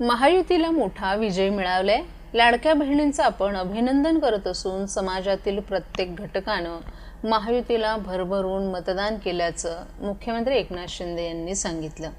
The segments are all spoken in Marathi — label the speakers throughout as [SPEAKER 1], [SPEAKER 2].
[SPEAKER 1] महायुतीला मोठा विजय मिळावलाय. लाडक्या बहिणींचं आपण अभिनंदन करत असून समाजातील प्रत्येक घटकानं महायुतीला भरभरून मतदान केल्याचं मुख्यमंत्री एकनाथ शिंदे यांनी सांगितलं.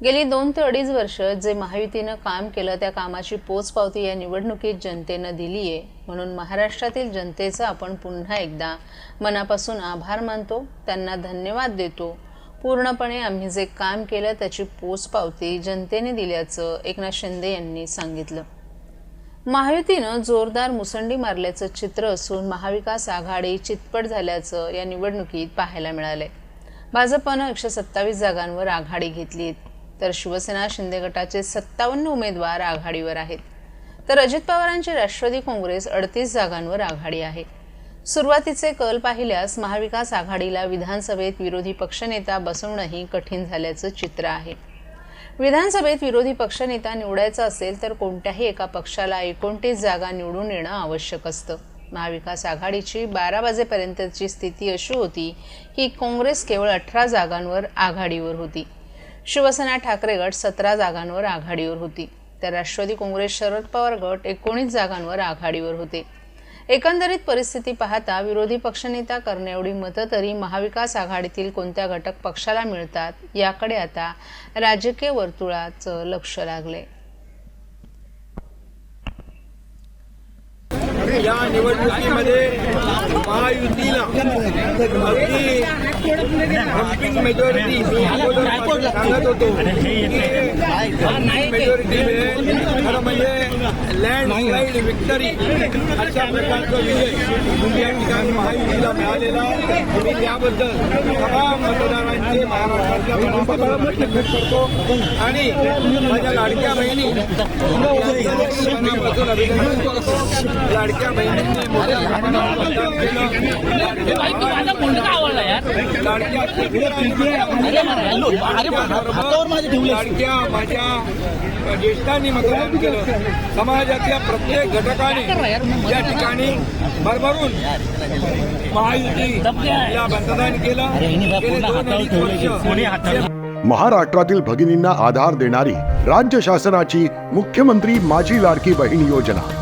[SPEAKER 1] गेली दोन ते अडीच वर्ष जे महायुतीनं काम केलं त्या कामाची पोचपावती या निवडणुकीत जनतेनं दिली आहे म्हणून महाराष्ट्रातील जनतेचा आपण पुन्हा एकदा मनापासून आभार मानतो. त्यांना धन्यवाद देतो. पूर्णपणे आम्ही जे काम केलं त्याची पोचपावती जनतेने दिल्याचं एकनाथ शिंदे यांनी सांगितलं. महायुतीनं जोरदार मुसंडी मारल्याचं चित्र असून महाविकास आघाडी चितपट झाल्याचं या निवडणुकीत पाहायला मिळालंय. भाजपनं एकशे सत्तावीस जागांवर आघाडी घेतली तर शिवसेना शिंदे गटाचे सत्तावन्न उमेदवार आघाडीवर आहेत. तर अजित पवारांची राष्ट्रवादी काँग्रेस अडतीस जागांवर आघाडी आहे. सुरुवातीचे कल पाहिल्यास महाविकास आघाडीला विधानसभेत विरोधी पक्षनेता बसवणंही कठीण झाल्याचं चित्र आहे. विधानसभेत विरोधी पक्षनेता निवडायचा असेल तर कोणत्याही एका पक्षाला एकोणतीस जागा निवडून येणं आवश्यक असतं. महाविकास आघाडीची बारा वाजेपर्यंतची स्थिती अशी होती की काँग्रेस केवळ अठरा जागांवर आघाडीवर होती. शिवसेना ठाकरे गट सतरा जागांवर आघाडीवर होती. तर राष्ट्रवादी काँग्रेस शरद पवार गट एकोणीस जागांवर आघाडीवर होते. एकंदरीत परिस्थिती पाहता विरोधी पक्षनेता करण्याएवढी मतं तरी महाविकास आघाडीतील कोणत्या घटक पक्षाला मिळतात याकडे आता राजकीय वर्तुळाचं लक्ष लागले.
[SPEAKER 2] या निवडणुकीमध्ये महायुतीला अगदी हम्पिंग मेजॉरिटी मी अगोदर सांगत होतो मेजॉरिटी मिळेल खरं म्हणजे लँड स्लाईड विक्टरी अशा प्रकारचा विजय या ठिकाणी महायुतीला मिळालेला मी त्याबद्दल तमाम मतदारांचे महाराष्ट्रातल्या मनापासून करतो. आणि माझ्या लाडक्या बहिणी मनापासून अभिनंदन करतो लाडक्या बहिणींनी मोठ्या प्रमाणावर लाडक्या माझ्या ज्येष्ठांनी मतदान केलं. समाजातल्या प्रत्येक घटकाने या ठिकाणी भरभरून महायुतीला मतदान केलं.
[SPEAKER 3] महाराष्ट्रातील भगिनींना आधार देणारी राज्य शासनाची मुख्यमंत्री माझी लाडकी बहीण योजना.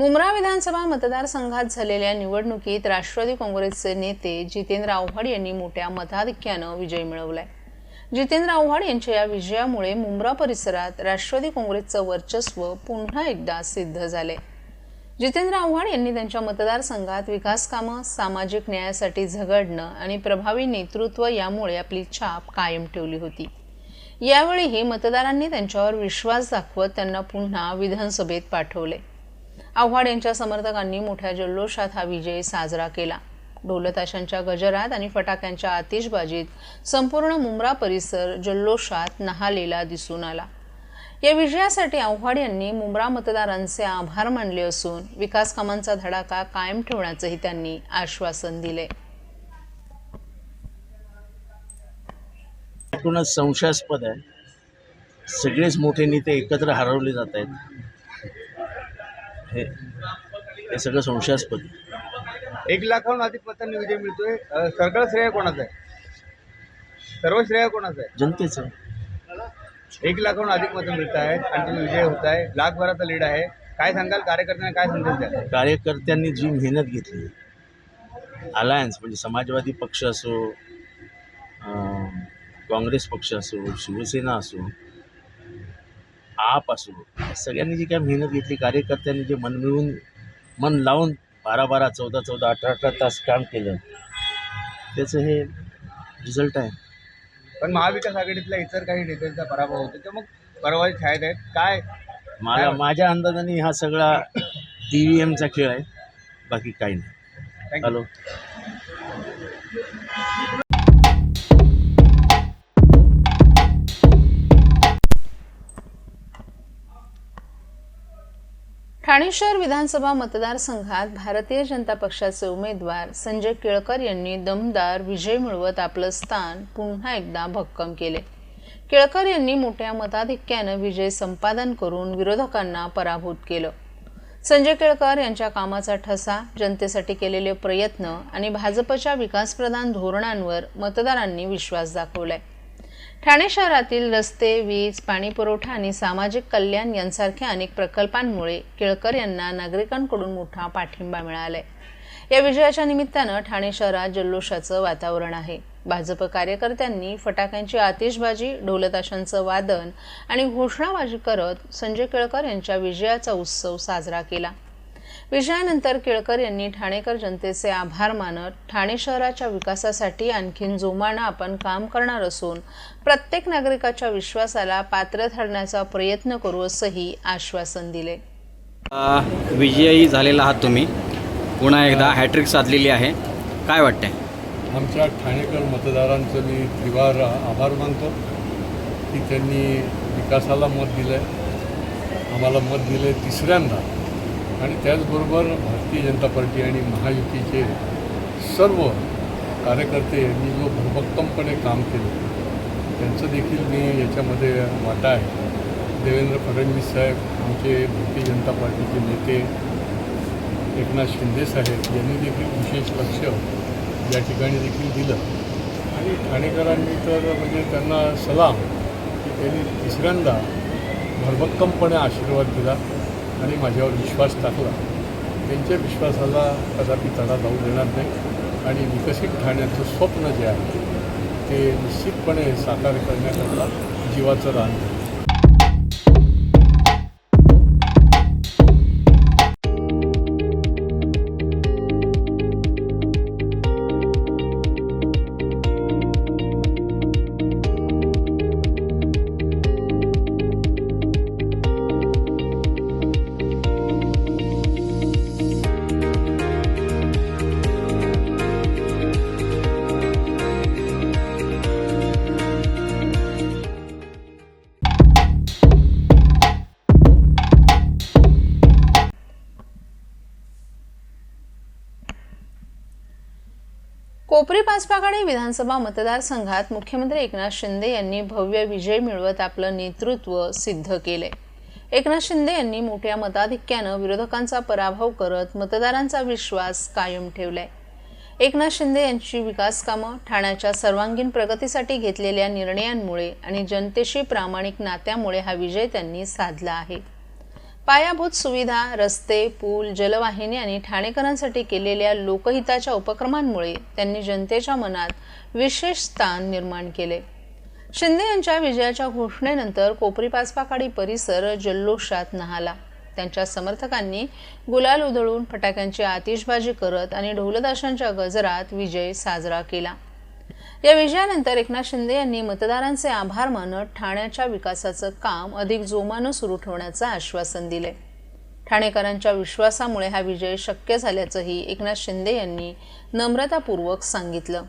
[SPEAKER 1] मुंब्रा विधानसभा मतदारसंघात झालेल्या निवडणुकीत राष्ट्रवादी काँग्रेसचे नेते जितेंद्र आव्हाड यांनी मोठ्या मताधिक्यानं विजय मिळवलाय. जितेंद्र आव्हाड यांच्या या विजयामुळे मुंब्रा परिसरात राष्ट्रवादी काँग्रेसचं वर्चस्व पुन्हा एकदा सिद्ध झाले जितेंद्र आव्हाड यांनी त्यांच्या मतदारसंघात विकासकामं सामाजिक न्यायासाठी झगडणं आणि प्रभावी नेतृत्व यामुळे आपली छाप कायम ठेवली होती. यावेळीही मतदारांनी त्यांच्यावर विश्वास दाखवत त्यांना पुन्हा विधानसभेत पाठवले आव्हाड यांच्या समर्थकांनी मोठ्या जल्लोषात हा विजय साजरा केला. ढोलताशांच्या गजरात आणि फटाक्यांच्या आतिषबाजीत संपूर्ण मुंब्रा परिसर जल्लोषात नहालेला दिसून आला. या विजयासाठी आव्हाड यांनी मुंब्रा मतदारांचे आभार मानले असून विकास कामांचा धडाका कायम ठेवण्याचंही त्यांनी आश्वासन दिले.
[SPEAKER 4] संशयास्पद आहे. सगळेच मोठे नेते एकत्र हरवले जात आहेत. हे हे सगळं संशयास्पद.
[SPEAKER 2] एक लाखाहून अधिक मतांनी विजय मिळतोय. अ, सगळं श्रेय कोणाचं आहे? सर्व श्रेय कोणाचं
[SPEAKER 4] जनतेचं.
[SPEAKER 2] आहे एक लाखाहून अधिक मतं मिळत आहेत आणि तुम्ही विजय होत आहे. लाखभराचा लीड आहे. काय सांगाल? कार्यकर्त्यांना काय संदेश द्याल?
[SPEAKER 4] कार्यकर्त्यांनी जी मेहनत घेतली अलायन्स म्हणजे समाजवादी पक्ष असो अं, काँग्रेस पक्ष असो शिवसेना असो आप असो सगळ्यांनी जी काय मेहनत घेतली कार्यकर्त्यांनी जे मन मिळून मन लावून बारा बारा चौदा चौदा अठरा अठरा तास काम केलं त्याचं हे रिझल्ट आहे.
[SPEAKER 2] पण महाविकास आघाडीतल्या इतर काही नेत्यांचा पराभव होतो ते मग परवाही छायत आहेत. काय?
[SPEAKER 4] मला माझ्या अंदाजाने हा सगळा टी व्ही एमचा खेळ आहे बाकी काही नाही.
[SPEAKER 2] Thank you.
[SPEAKER 4] हॅलो
[SPEAKER 1] ठाणे शहर विधानसभा मतदारसंघात भारतीय जनता पक्षाचे उमेदवार संजय केळकर यांनी दमदार विजय मिळवत आपलं स्थान पुन्हा एकदा भक्कम केले. केळकर यांनी मोठ्या मताधिक्यानं विजय संपादन करून विरोधकांना पराभूत केलं. संजय केळकर यांच्या कामाचा ठसा जनतेसाठी केलेले प्रयत्न आणि भाजपच्या विकासप्रधान धोरणांवर मतदारांनी विश्वास दाखवलाय. ठाणे शहरातील रस्ते वीज पाणीपुरवठा आणि सामाजिक कल्याण यांसारख्या अनेक प्रकल्पांमुळे केळकर यांना नागरिकांकडून मोठा पाठिंबा मिळाला आहे या विजयाच्या निमित्तानं ठाणे शहरात जल्लोषाचं वातावरण आहे. भाजप कार्यकर्त्यांनी फटाक्यांची आतिषबाजी ढोलताशांचं वादन आणि घोषणाबाजी करत संजय केळकर यांच्या विजयाचा उत्सव साजरा केला. विजयानंतर केळकर यांनी ठाणेकर जनतेचे आभार मानत ठाणे शहराच्या विकासासाठी आणखीन जोमानं आपण काम करणार असून प्रत्येक नागरिकाच्या विश्वासाला पात्र ठरण्याचा प्रयत्न करू असंही आश्वासन दिले.
[SPEAKER 5] अ, विजयी झालेला आहात तुम्ही. पुन्हा एकदा हॅट्रिक साधलेली आहे. काय वाटतंय?
[SPEAKER 6] आमच्या ठाणेकर मतदारांचं मी त्रिवार आभार मानतो की त्यांनी विकासाला मत दिलं आहे आम्हाला मत दिलं आहे तिसऱ्यांदा. आणि त्याचबरोबर भारतीय जनता पार्टी आणि महायुतीचे सर्व कार्यकर्ते यांनी जो भरभक्कमपणे काम केलं त्यांचं देखील मी याच्यामध्ये वाटा आहे. देवेंद्र फडणवीस साहेब आमचे भारतीय जनता पार्टीचे नेते एकनाथ शिंदे साहेब यांनी देखील विशेष लक्ष या ठिकाणी देखील दिलं. आणि ठाणेकरांनी तर म्हणजे त्यांना सलाम की त्यांनी तिसऱ्यांदा भरभक्कमपणे आशीर्वाद दिला. आणि माझ्यावर विश्वास टाकला. त्यांच्या विश्वासाला कदापि तडा जाऊ देणार नाही. आणि विकसित ठाण्याचं स्वप्न जे आहे ते निश्चितपणे साकार करण्याकरता जीवाचं रान
[SPEAKER 1] कोपरी पाचपाकाडी विधानसभा मतदारसंघात मुख्यमंत्री एकनाथ शिंदे यांनी भव्य विजय मिळवत आपलं नेतृत्व सिद्ध केले. एकनाथ शिंदे यांनी मोठ्या मताधिक्यानं विरोधकांचा पराभव करत मतदारांचा विश्वास कायम ठेवलाय. एकनाथ शिंदे यांची विकास कामं ठाण्याच्या सर्वांगीण प्रगतीसाठी घेतलेल्या निर्णयांमुळे आणि जनतेशी प्रामाणिक नात्यामुळे हा विजय त्यांनी साधला आहे. पायाभूत सुविधा रस्ते पूल जलवाहिनी आणि ठाणेकरांसाठी केलेल्या लोकहिताच्या उपक्रमांमुळे त्यांनी जनतेच्या मनात विशेष स्थान निर्माण केले. शिंदे यांच्या विजयाच्या घोषणेनंतर कोपरी पाचपाकाडी परिसर जल्लोषात न्हाला. त्यांच्या समर्थकांनी गुलाल उधळून फटाक्यांची आतिषबाजी करत आणि ढोलदाशांच्या गजरात विजय साजरा केला. या विजयानंतर एकनाथ शिंदे यांनी मतदारांचे आभार मानत ठाण्याच्या विकासाचं काम अधिक जोमानं सुरू ठेवण्याचं आश्वासन दिले. ठाणेकरांच्या विश्वासामुळे हा विजय शक्य झाल्याचंही एकनाथ शिंदे यांनी नम्रतापूर्वक सांगितलं.